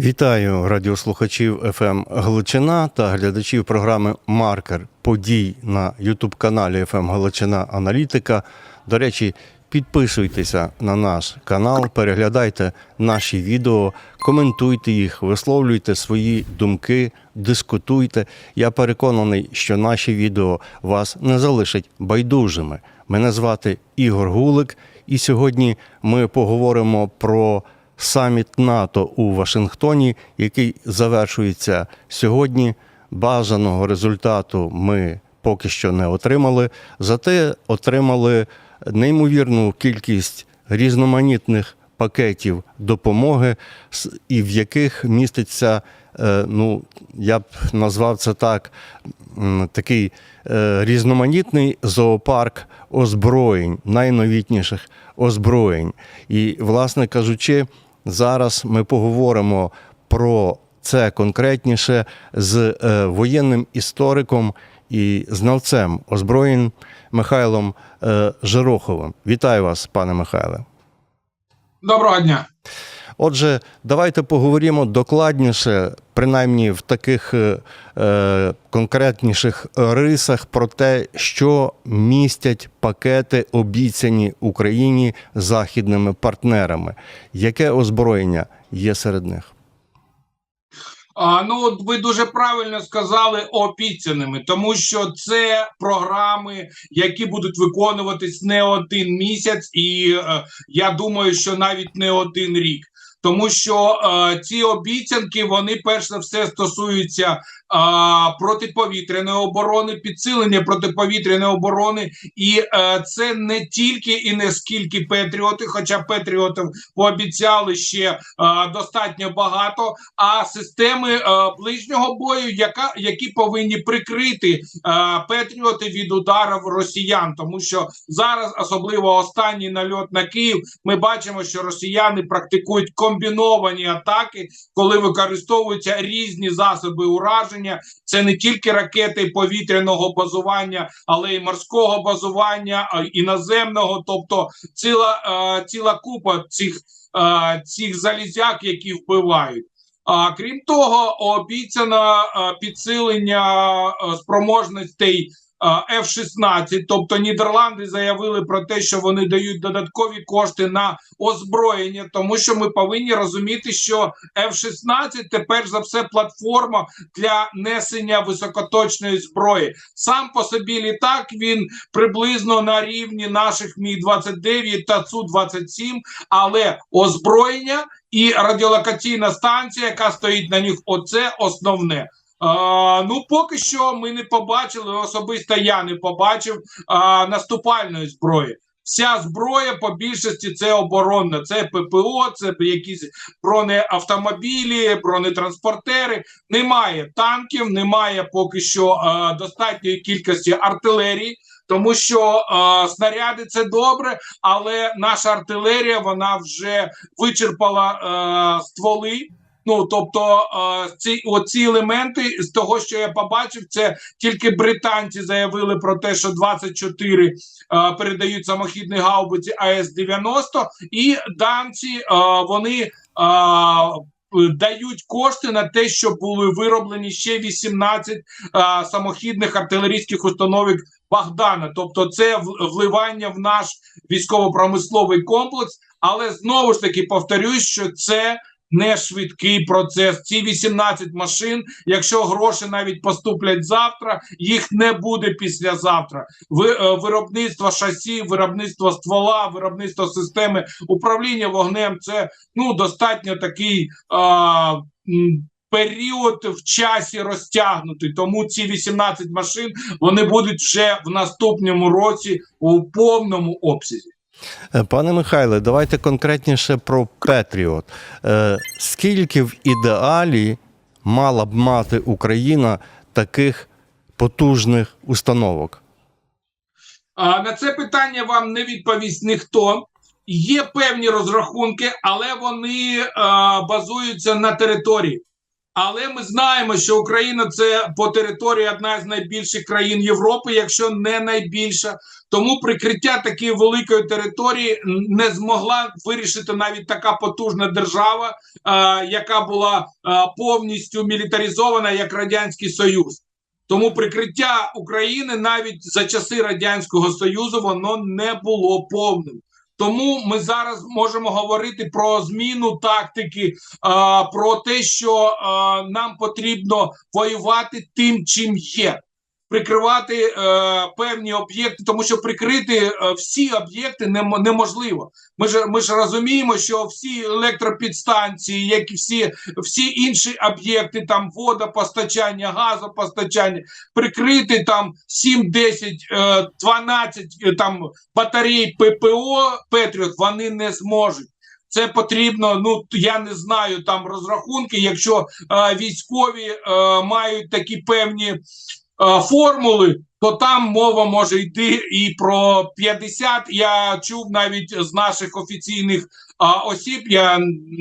Вітаю радіослухачів ФМ Галичина та глядачів програми Маркер подій на Ютуб-каналі ФМ Галичина Аналітика. До речі, підписуйтеся на наш канал, переглядайте наші відео, коментуйте їх, висловлюйте свої думки, дискутуйте. Я переконаний, що наші відео вас не залишать байдужими. Мене звати Ігор Гулик, і сьогодні ми поговоримо про саміт НАТО у Вашингтоні, який завершується сьогодні. Бажаного результату ми поки що не отримали, зате отримали неймовірну кількість різноманітних пакетів допомоги, і в яких міститься, е, ну я б назвав це так, такий е, різноманітний зоопарк озброєнь, найновітніших озброєнь. І, власне кажучи, зараз ми поговоримо про це конкретніше з е, воєнним істориком і знавцем озброєнь Михайлом е, Жироховим. Вітаю вас, пане Михайле. Доброго дня. Отже, давайте поговоримо докладніше, принаймні в таких е, е, конкретніших рисах про те, що містять пакети, обіцяні Україні західними партнерами. Яке озброєння є серед них? А, ну, ви дуже правильно сказали обіцяними, тому що це програми, які будуть виконуватись не один місяць, і е, я думаю, що навіть не один рік. Тому що е, ці обіцянки вони перш за все стосуються е, протиповітряної оборони, підсилення протиповітряної оборони, і е, це не тільки і не скільки Петріоти, хоча Петріотів пообіцяли ще е, достатньо багато, а системи е, ближнього бою, яка які повинні прикрити е, Петріоти від ударів росіян, тому що зараз, особливо останній нальот на Київ, ми бачимо, що росіяни практикують комбіновані атаки, коли використовуються різні засоби ураження. Це не тільки ракети повітряного базування, але й морського базування, іноземного, тобто ціла, е, ціла купа цих, е, цих залізяк, які вбивають. А крім того, обіцяно е, підсилення спроможностей F-16, тобто Нідерланди заявили про те, що вони дають додаткові кошти на озброєння, тому що ми повинні розуміти, що F-16 тепер за все платформа для несення високоточної зброї. Сам по собі літак він приблизно на рівні наших Мі 29 та Цу 27 але озброєння і радіолокаційна станція, яка стоїть на них, оце основне. А, ну, поки що ми не побачили, особисто я не побачив а, наступальної зброї. Вся зброя по більшості це оборонна, це ППО, це якісь бронеавтомобілі, бронетранспортери. Немає танків, немає поки що а, достатньої кількості артилерії, тому що а, снаряди це добре, але наша артилерія вона вже вичерпала е, стволи. Ну тобто ці оці елементи з того, що я побачив, це тільки британці заявили про те, що 24 е, передають самохідні гаубиці АС 90 і данці вони дають кошти на те, щоб були вироблені ще 18 е, самохідних артилерійських установок Богдана. Тобто, це вливання в наш військово-промисловий комплекс. Але знову ж таки повторюсь, що це не швидкий процес. Ці 18 машин, якщо гроші навіть поступлять завтра, їх не буде післязавтра. Е, виробництво шасі, виробництво ствола, виробництво системи управління вогнем це ну достатньо такий. А, Період в часі розтягнутий, тому ці 18 машин вони будуть вже в наступному році у повному обсязі. Е, Пане Михайле, давайте конкретніше про Петріот. Е, Скільки в ідеалі мала б мати Україна таких потужних установок? А, на це питання вам не відповість ніхто. Є певні розрахунки, але вони а, базуються на території. Але ми знаємо, що Україна це по території одна з найбільших країн Європи, якщо не найбільша. Тому прикриття такої великої території не змогла вирішити навіть така потужна держава, е, яка була е, повністю мілітаризована як радянський союз. Тому прикриття України навіть за часи радянського союзу воно не було повним. Тому ми зараз можемо говорити про зміну тактики, а, про те, що а, нам потрібно воювати тим, чим є, прикривати е, певні об'єкти, тому що прикрити е, всі об'єкти нем- неможливо. Ми ж ми ж розуміємо, що всі електропідстанції, як і всі, всі інші об'єкти, там водопостачання, газопостачання, прикрити там 7, 10, е, 12 е, там батарей ППО Петріот вони не зможуть. Це потрібно. Ну я не знаю там розрахунки. Якщо е, військові е, мають такі певні формули, то там мова може йти і про 50. Я чув навіть з наших офіційних а, осіб. Я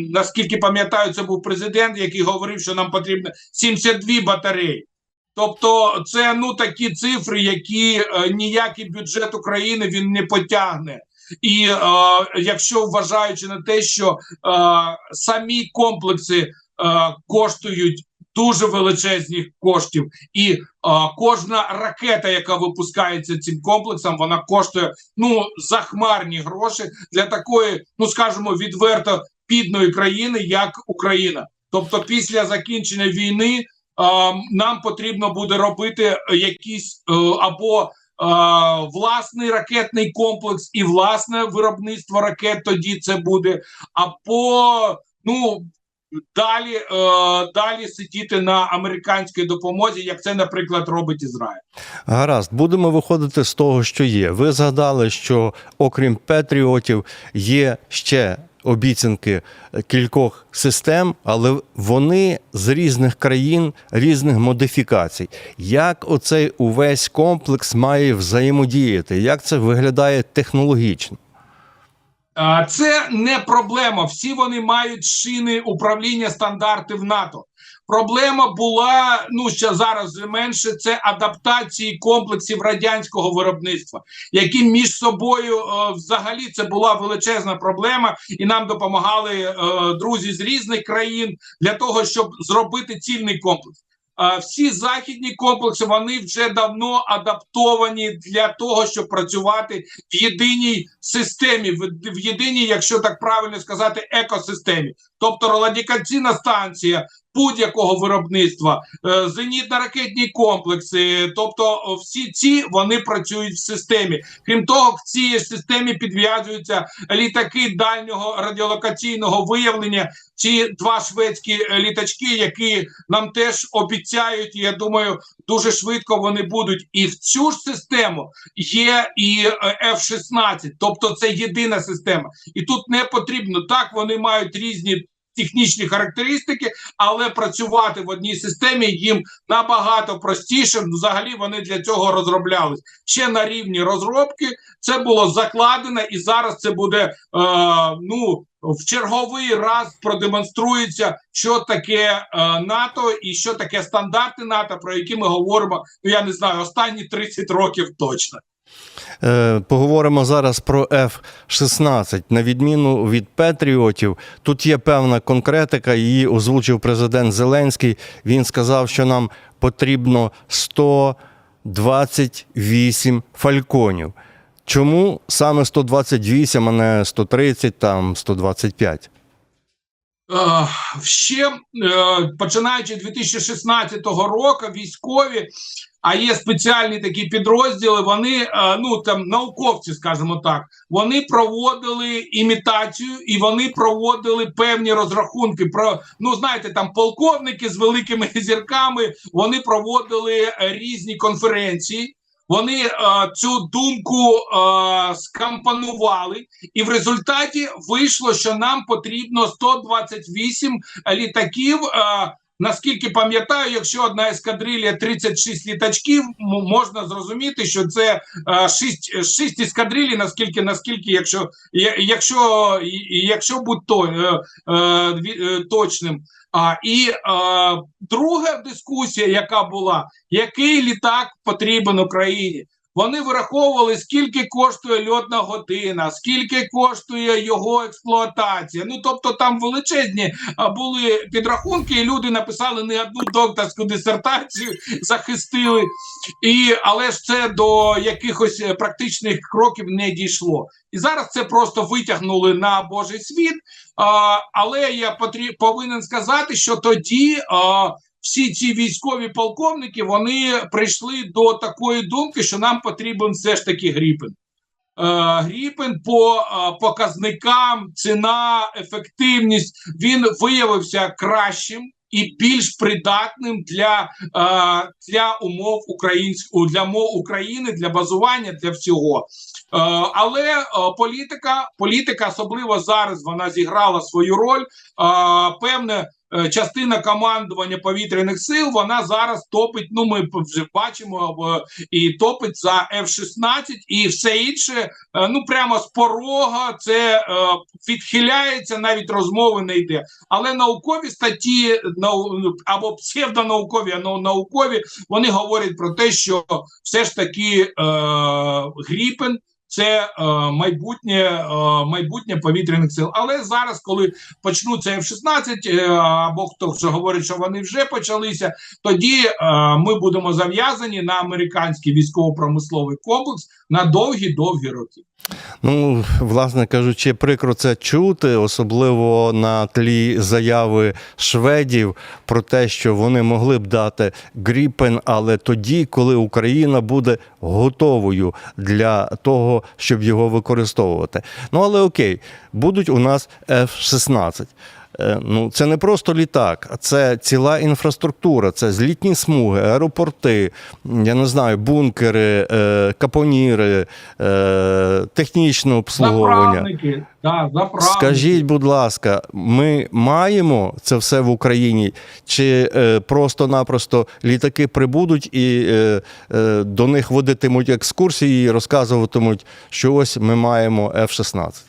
наскільки пам'ятаю, це був президент, який говорив, що нам потрібно 72 батареї. Тобто, це ну такі цифри, які е, ніякий бюджет України він не потягне. І е, якщо вважаючи на те, що е, самі комплекси е, коштують дуже величезних коштів, і е, кожна ракета, яка випускається цим комплексом, вона коштує ну захмарні гроші для такої, ну скажімо, відверто підної країни, як Україна. Тобто, після закінчення війни е, нам потрібно буде робити якісь е, або е, власний ракетний комплекс і власне виробництво ракет. Тоді це буде, або ну далі, е, далі сидіти на американській допомозі, як це, наприклад, робить Ізраїль. Гаразд, будемо виходити з того, що є. Ви згадали, що окрім Петріотів є ще обіцянки кількох систем, але вони з різних країн, різних модифікацій. Як оцей увесь комплекс має взаємодіяти? Як це виглядає технологічно? А, Це не проблема. Всі вони мають шини управління стандартів НАТО. Проблема була ну ще зараз менше. Це адаптації комплексів радянського виробництва, які між собою е, взагалі це була величезна проблема, і нам допомагали е, друзі з різних країн для того, щоб зробити цільний комплекс. Е, Всі західні комплекси вони вже давно адаптовані для того, щоб працювати в єдиній системі, в, єдиній, якщо так правильно сказати, екосистемі. Тобто радіокаційна станція будь-якого виробництва, е, зенітно-ракетні комплекси, тобто всі ці вони працюють в системі. Крім того, в цій системі підв'язуються літаки дальнього радіолокаційного виявлення. Ці два шведські е, літачки, які нам теж обіцяють, я думаю, дуже швидко вони будуть. І в цю ж систему є і е, F-16, тобто це єдина система. І тут не потрібно так. Вони мають різні технічні характеристики, але працювати в одній системі їм набагато простіше. Взагалі вони для цього розроблялись ще на рівні розробки. Це було закладено, і зараз це буде е, ну в черговий раз продемонструється, що таке е, НАТО і що таке стандарти НАТО, про які ми говоримо. Ну я не знаю, останні 30 років точно. Е, Поговоримо зараз про F-16. На відміну від Петріотів, тут є певна конкретика. Її озвучив президент Зеленський. Він сказав, що нам потрібно 128 фальконів. Чому саме 128, а не 130, там 125? Е, ще е, починаючи 2016 року, військові, а є спеціальні такі підрозділи. Вони е, ну там науковці, скажімо так, вони проводили імітацію і вони проводили певні розрахунки. Про ну знаєте, там полковники з великими зірками вони проводили е, різні конференції. Вони е, цю думку е, скомпонували, і в результаті вийшло, що нам потрібно 128 літаків. Е, Наскільки пам'ятаю, якщо одна ескадрилля 36 літачків, можна зрозуміти, що це е, 6, 6 ескадрилій, наскільки, наскільки, якщо, якщо, якщо бути то, е, е, точним. А, і е, друга дискусія, яка була, який літак потрібен Україні? Вони вираховували, скільки коштує льотна година, скільки коштує його експлуатація. Ну тобто там величезні були підрахунки, і люди написали не одну докторську дисертацію, захистили. І, але ж це до якихось е, практичних кроків не дійшло. І зараз це просто витягнули на Божий світ. А, але я потрі, повинен сказати, що тоді. А, всі ці військові полковники вони прийшли до такої думки, що нам потрібен все ж таки Гріпен. Е, Гріпен по е, показникам, ціна, ефективність він виявився кращим і більш придатним для, е, для умов українського для мов України, для базування, для всього. Але політика, політика, особливо зараз, вона зіграла свою роль. Певне частина командування повітряних сил вона зараз топить. Ну, ми вже бачимо е, і топить за F-16 і все інше. е, Ну прямо з порога це е, відхиляється, навіть розмови не йде. Але наукові статті або псевдонаукові, а нау- наукові вони говорять про те, що все ж таки е, Гріпен. Це е, майбутнє, е, майбутнє повітряних сил. Але зараз, коли почнуться F-16, е, або хто вже говорить, що вони вже почалися, тоді ми будемо зав'язані на американський військово-промисловий комплекс на довгі-довгі роки. Ну, власне кажучи, прикро це чути, особливо на тлі заяви шведів про те, що вони могли б дати Гріпен, але тоді, коли Україна буде готовою для того, щоб його використовувати. Ну але окей, будуть у нас F-16. Е, Ну, це не просто літак, а це ціла інфраструктура, це злітні смуги, аеропорти, я не знаю, бункери, е, капоніри, е, технічне обслуговування. Заправники, да, заправники. Скажіть, будь ласка, ми маємо це все в Україні, чи просто-напросто літаки прибудуть і до них водитимуть екскурсії і розказуватимуть, що ось ми маємо F-16?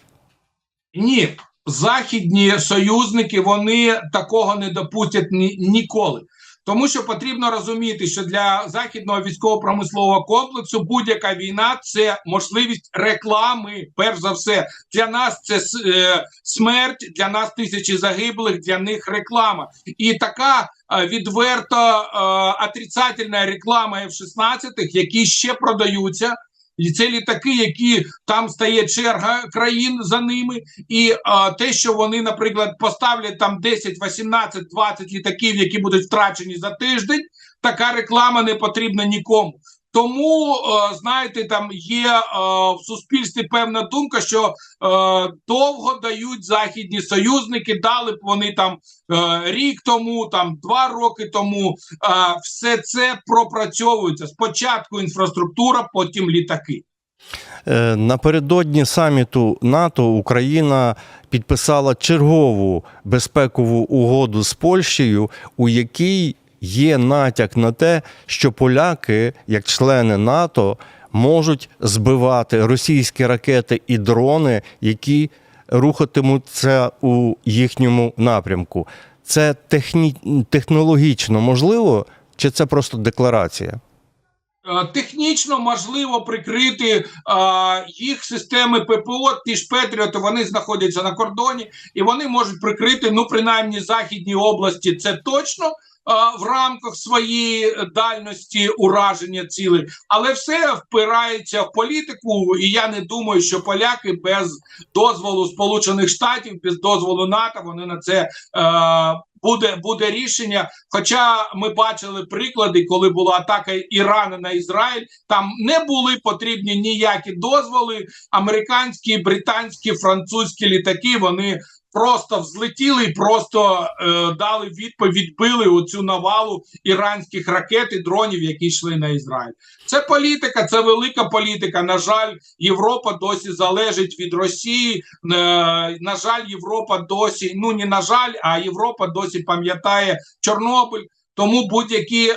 Ні, західні союзники вони такого не допустять ні, ніколи. Тому що потрібно розуміти, що для західного військово-промислового комплексу будь-яка війна це можливість реклами. Перш за все, для нас це е, смерть, для нас тисячі загиблих, для них реклама. І така е, відверто е, отрицательна реклама F-16, які ще продаються. І це літаки, які там стає черга країн за ними, і а, те, що вони, наприклад, поставлять там 10, 18, 20 літаків, які будуть втрачені за тиждень, така реклама не потрібна нікому. Тому, е, знаєте, там є е, в суспільстві певна думка, що е, довго дають західні союзники, дали б вони там рік тому, там два роки тому. Все це пропрацьовується. Спочатку інфраструктура, потім літаки. Напередодні саміту НАТО Україна підписала чергову безпекову угоду з Польщею, у якій є натяк на те, що поляки, як члени НАТО, можуть збивати російські ракети і дрони, які рухатимуться у їхньому напрямку. Це техні... технологічно можливо, чи це просто декларація? Е, Технічно можливо прикрити е, їх системи ППО, ті ж Петріоти, вони знаходяться на кордоні, і вони можуть прикрити, ну принаймні західні області, це точно. Е, В рамках своєї дальності ураження цілей, але все впирається в політику, і я не думаю, що поляки без дозволу Сполучених Штатів, без дозволу НАТО, вони на це е, буде, буде рішення. Хоча ми бачили приклади, коли була атака Ірану на Ізраїль, там не були потрібні ніякі дозволи. Американські, британські, французькі літаки вони просто взлетіли і просто е, дали відповідь, били оцю навалу іранських ракет і дронів, які йшли на Ізраїль. Це політика, це велика політика. На жаль, Європа досі залежить від Росії. Е, на жаль, Європа досі, ну не на жаль, а Європа досі пам'ятає Чорнобиль. Тому будь-які е,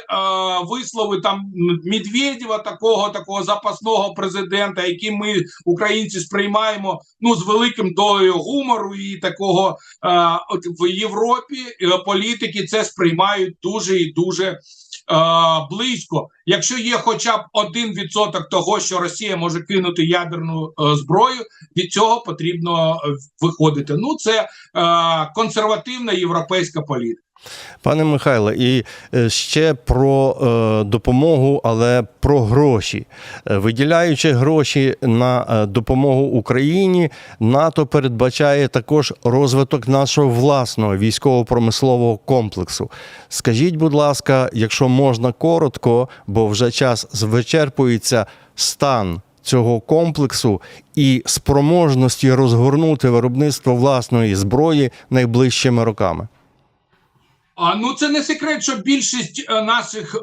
вислови там Медведєва, такого такого запасного президента, який ми українці сприймаємо ну з великим долею гумору і такого е, от в Європі е, політики це сприймають дуже і дуже е, близько. Якщо є хоча б один відсоток того, що Росія може кинути ядерну е, зброю, від цього потрібно е, виходити. Ну це е, консервативна європейська політика. Пане Михайле, і е, ще про е, допомогу, але про гроші. Е, Виділяючи гроші на допомогу Україні, НАТО передбачає також розвиток нашого власного військово-промислового комплексу. Скажіть, будь ласка, якщо можна коротко, бо вже час вичерпується стан. Цього комплексу і спроможності розгорнути виробництво власної зброї найближчими роками. А ну це не секрет, що більшість е, наших е,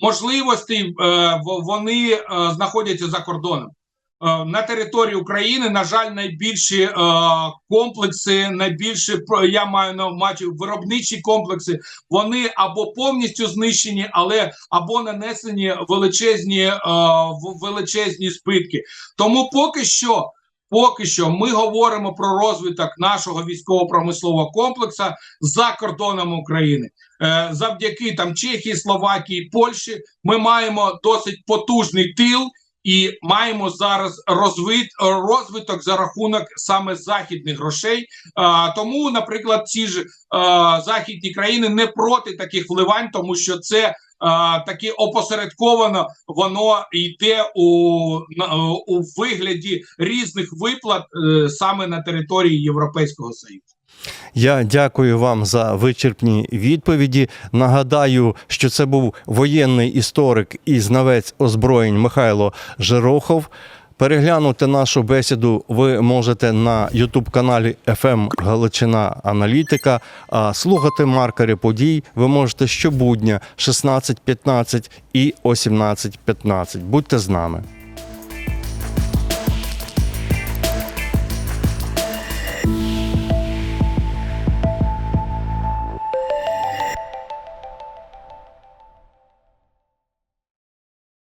можливостей е, вони е, знаходяться за кордоном. Е, на території України, на жаль, найбільші е, комплекси, найбільші я маю на увазі виробничі комплекси. Вони або повністю знищені, але або нанесені величезні е, величезні збитки. Тому поки що. Поки що ми говоримо про розвиток нашого військово-промислового комплексу за кордонами України. Е, завдяки там Чехії, Словакії, Польщі ми маємо досить потужний тил і маємо зараз розвит, розвиток за рахунок саме західних грошей. А, тому, наприклад, ці ж західні країни не проти таких вливань, тому що це таки опосередковано воно йде у, у вигляді різних виплат е, саме на території Європейського Союзу. Я дякую вам за вичерпні відповіді. Нагадаю, що це був воєнний історик і знавець озброєнь Михайло Жирохов. Переглянути нашу бесіду ви можете на Ютуб-каналі FM Галичина Аналітика. А слухати маркери подій ви можете щобудня 16.15 і о 17.15. Будьте з нами.